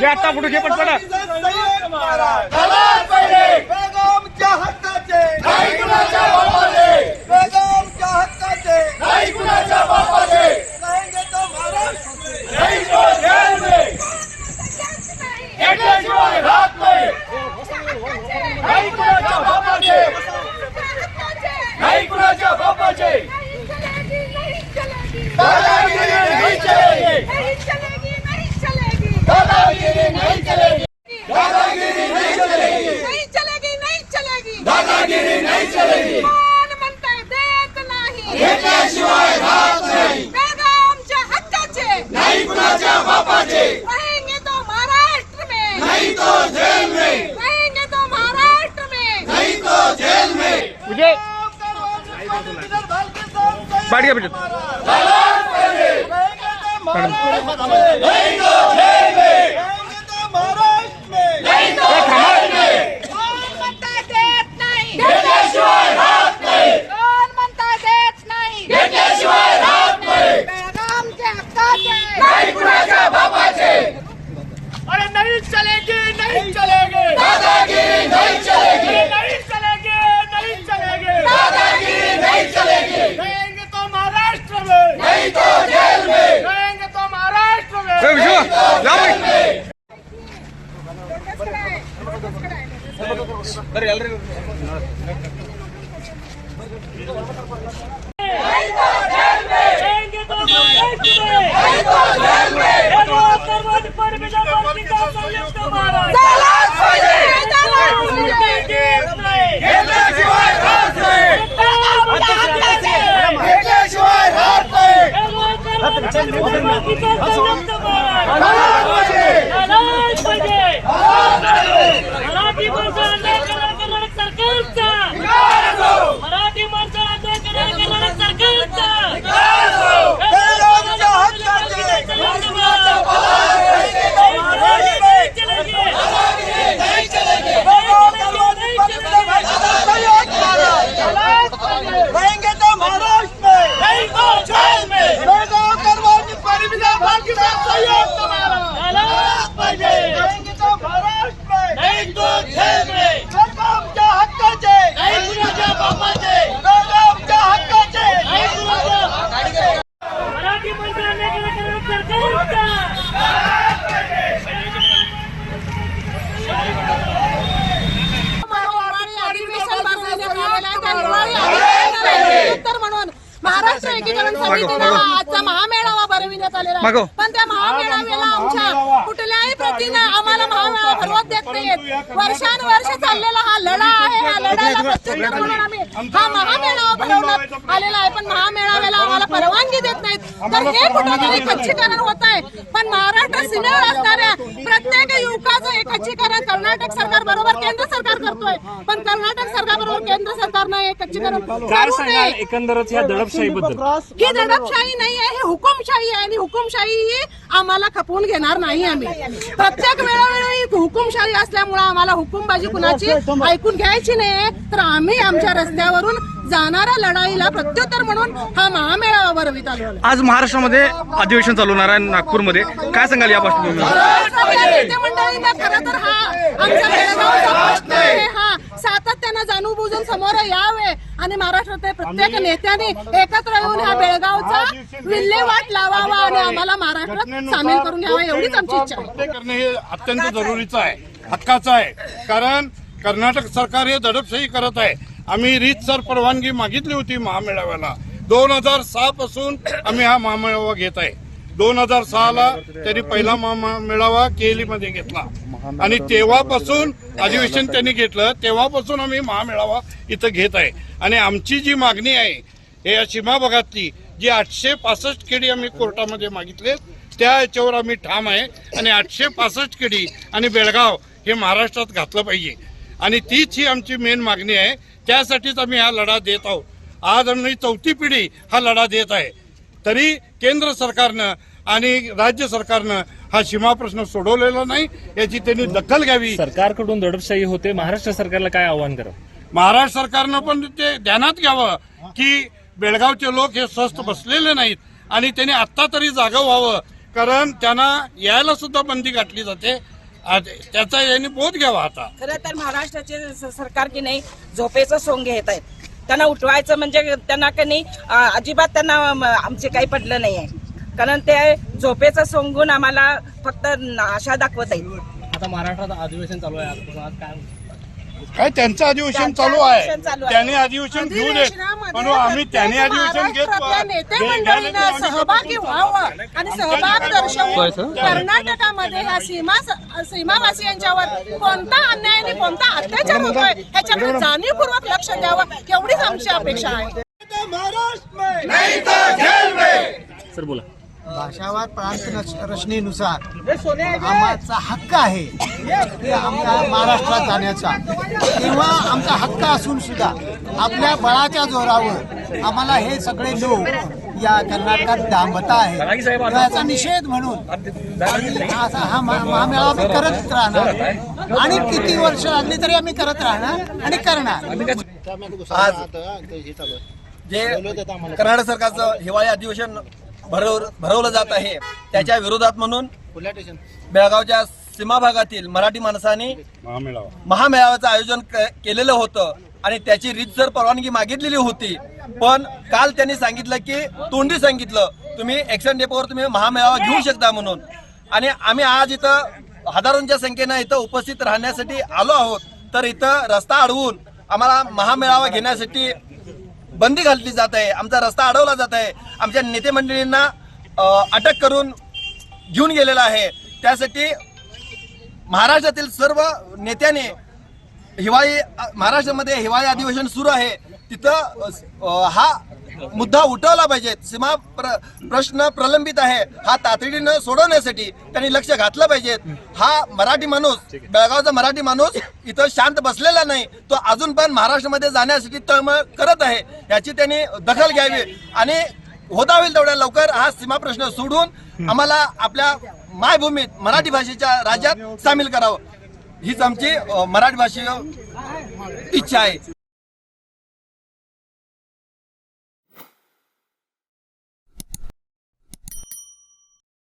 हे आता पुढे घे पटपट बेगमच्या नाही कुणाच्या बापाचे नाही दादागिरी नाही चलेगी. दादागिरी नाही चलेगी. नाही चलेगी नहीं चलेगी. नहीं चलेगी दादागिरी नाही चलेगी. कोण म्हणताय देत नाही. घेतल्याशिवाय राहत नाही. बेगमच्या हक्काचे. नाही कुणाच्या बापाचे. रहेंगे तो महाराष्ट्र में. नाही तो जेल में. रहेंगे तो महाराष्ट्र में. नहीं तो जेल में. तुझे बाड़ी का ম্যাডাম मराठी माणसं आंदोलन करणाऱ्या कर्नाटक सरकारचा निघालो मराठी माणसं आंदोलन करणाऱ्या कर्नाटक सरकारचा बेगमच्या हक्काचे नहीं चलेगी रहेंगे तो महाराष्ट्र में नहीं तो जेल में बेगम करवानी परिविधा भाग्यदा संयुक्त रहेंगे तो महाराष्ट्र में नहीं तो जेल में बेगमच्या हक्काचे नहीं कुणाच्या बापाचे बेगमच्या हक्काचे मराठी माणसं आंदोलन करणाऱ्या कर्नाटक सरकारचा अधिवेशन भरवण्यात आलेलं आहे. त्या हिवाळी अधिवेशनाला उत्तर म्हणून आजचा महामेळावा भरविण्यात आलेला आहे. पण त्या महामेळाव्याला आमच्या कुठल्याही प्रतीने आम्हाला भरवत देत नाहीत वर्षानुवर्ष चाललेला हा लढा आहे हा लढ्याला प्रत्युत्तर म्हणून आम्ही हा महामेळावा भरवण्यात आलेला आहे पण महामेळाव्याला आम्हाला परवानगी देत नाहीत. तर हे कुठेतरी खच्चीकरण होत आहे. पण महाराष्ट्र सीमेवर असणाऱ्या प्रत्येक युवकाचं हे खच्चीकरण कर्नाटक सरकार बरोबर केंद्र सरकार करतोय. पण कर्नाटक सरकार बरोबर केंद्र सरकारनं हे खच्चीकरण करू नये. एकंदरच या दडपशाहीबद्दल. ही दडपशाही नाही आहे ही हुकुमशाही आहे. आणि हुकुमशाही ही आम्हाला खपवून घेणार नाही आम्ही. प्रत्येक वेळोवेळी हुकुमशाही असल्यामुळे आम्हाला हुकुमबाजी कुणाची ऐकून घ्यायची नाही. तर आम्ही आमच्या रस्त्यावरून जाणाऱ्या लढाईला प्रत्युत्तर म्हणून हा महामेळावा भरवित आलो आहे. आज महाराष्ट्रामध्ये अधिवेशन चालू होणार आहे नागपूरमध्ये. काय सांगाल या खरं तर हा बेळगावचा प्रश्न आहे. हा सातत्यानं जाणून बुजून समोर यावे आणि महाराष्ट्रातल्या प्रत्येक नेत्यांनी एकत्र येऊन ह्या बेळगावचा विल्हेवाट लावावा आणि आम्हाला महाराष्ट्रात सामील करून घ्यावा एवढीच आमची इच्छा करणे हे अत्यंत जरुरीचं आहे. हक्काचं आहे. कारण कर्नाटक सरकार हे दडपशाही करत आहे. आम्ही रीतसर परवानगी मागितली होती महामेळाव्याला. दोन हजार सहा पासून आम्ही हा महामेळावा घेत आहे. दोन हजार सहाला त्यांनी पहिला महामेळावा केलीमध्ये घेतला. आणि तेव्हापासून अधिवेशन त्यांनी घेतलं. तेव्हापासून आम्ही महामेळावा इथं घेत आहे. आणि आमची जी मागणी आहे हे या सीमा भागातली जी आठशे पासष्ट केडी आम्ही कोर्टामध्ये मागितले त्या याच्यावर आम्ही ठाम आहे. आणि आठशे पासष्ट केडी आणि बेळगाव हे महाराष्ट्रात घातलं पाहिजे. आणि तीच ही आमची मेन मागणी आहे. त्यासाठीच आम्ही हा लढा देत आहोत. आज आम्ही चौथी पिढी हा लढा देत आहे. तरी केंद्र सरकारनं आणि राज्य सरकारनं हा सीमा प्रश्न सोडवलेला नाही याची त्यांनी दखल घ्यावी. सरकारकडून दडपशाही होते. महाराष्ट्र सरकारला काय आव्हान करा महाराष्ट्र सरकारनं पण ते ध्यानात घ्यावं की बेळगावचे लोक हे स्वस्त बसलेले नाहीत आणि त्यांनी आत्ता तरी जागं व्हावं. कारण त्यांना यायला सुद्धा बंदी घातली जाते. त्याचा यांनी बोध घ्यावा आता. खरं तर महाराष्ट्राचे स- सरकार की नाही झोपेचं सोंग घेत आहेत. त्यांना उठवायचं म्हणजे त्यांना की नाही अं, अजिबात त्यांना आमचे काही पडलं नाही आहे कारण ते झोपेचं सोंगून आम्हाला फक्त आशा दाखवत आहेत. आता महाराष्ट्रात अधिवेशन चालू आहे आजपासून आज काय? काय त्यांचं अधिवेशन त्यांचं चालू आहे अधिवेशन चालू आहे. त्यांनी अधिवेशन घेऊ देत अधिवेशनामध्ये म्हणून आम्ही त्यांनी अधिवेशन घेत महाराष्ट्रातल्या नेते मंडळीनं सहभागी व्हावं आणि सहभाग दर्शवून कर्नाटकामध्ये ह्या सीमा सीमावासियांच्यावर कोणता अन्याय आणि कोणता अत्याचार होतोय ह्याच्याकडे जाणीवपूर्वक लक्ष द्यावं एवढीच आमची अपेक्षा आहे सर बोला भाषावाद प्रांत रच- रचनेनुसार आमचा हक्क आहे. की आमच्या महाराष्ट्रात जाण्याचा. तेव्हा आमचा हक्क असून सुद्धा आपल्या बळाच्या जोरावर आम्हाला हे सगळे लोक या कर्नाटकात डांबत आहे याचा निषेध म्हणून असा हा महा- महामेळावा आम्ही करत राहणार. आणि किती वर्ष लागली तरी आम्ही करत राहणार आणि करणार. आज जे कर्नाटक सरकारचं हिवाळी अधिवेशन भरव भरवलं जात आहे. त्याच्या विरोधात म्हणून बेळगावच्या सीमा भागातील मराठी माणसांनी महामेळावा. महामेळाव्याचं आयोजन केलेलं होतं. आणि त्याची रीतसर परवानगी मागितलेली होती पण काल त्यांनी सांगितलं की तोंडी सांगितलं तुम्ही एक्शन डेपोवर तुम्ही महामेळावा घेऊ शकता म्हणून. आणि आम्ही आज इथं हजारोंच्या संख्येनं इथं उपस्थित राहण्यासाठी आलो आहोत. तर इथं रस्ता अडवून आम्हाला महामेळावा घेण्यासाठी बंदी घातली जात आहे आमचा रस्ता अडवला जात आहे आमच्या नेते मंडळींना अटक करून घेऊन गेलेला आहे. त्यासाठी महाराष्ट्रातील सर्व नेत्याने हिवाळी महाराष्ट्रामध्ये हिवाळी अधिवेशन सुरू आहे. तिथं हा मुद्दा उठवला पाहिजे. सीमा प्र, प्रश्न प्रलंबित आहे. हा तातडीनं सोडवण्यासाठी त्यांनी लक्ष घातलं पाहिजे. हा मराठी माणूस बेळगावचा मराठी माणूस इथं शांत बसलेला नाही. तो अजून पण महाराष्ट्रामध्ये जाण्यासाठी तळमळ करत आहे. याची त्यांनी दखल घ्यावी. आणि होता होईल तेवढ्या लवकर हा सीमा प्रश्न सोडून आम्हाला आपल्या मायभूमीत मराठी भाषेच्या राज्यात सामील करावं. हीच आमची मराठी भाषीय इच्छा आहे.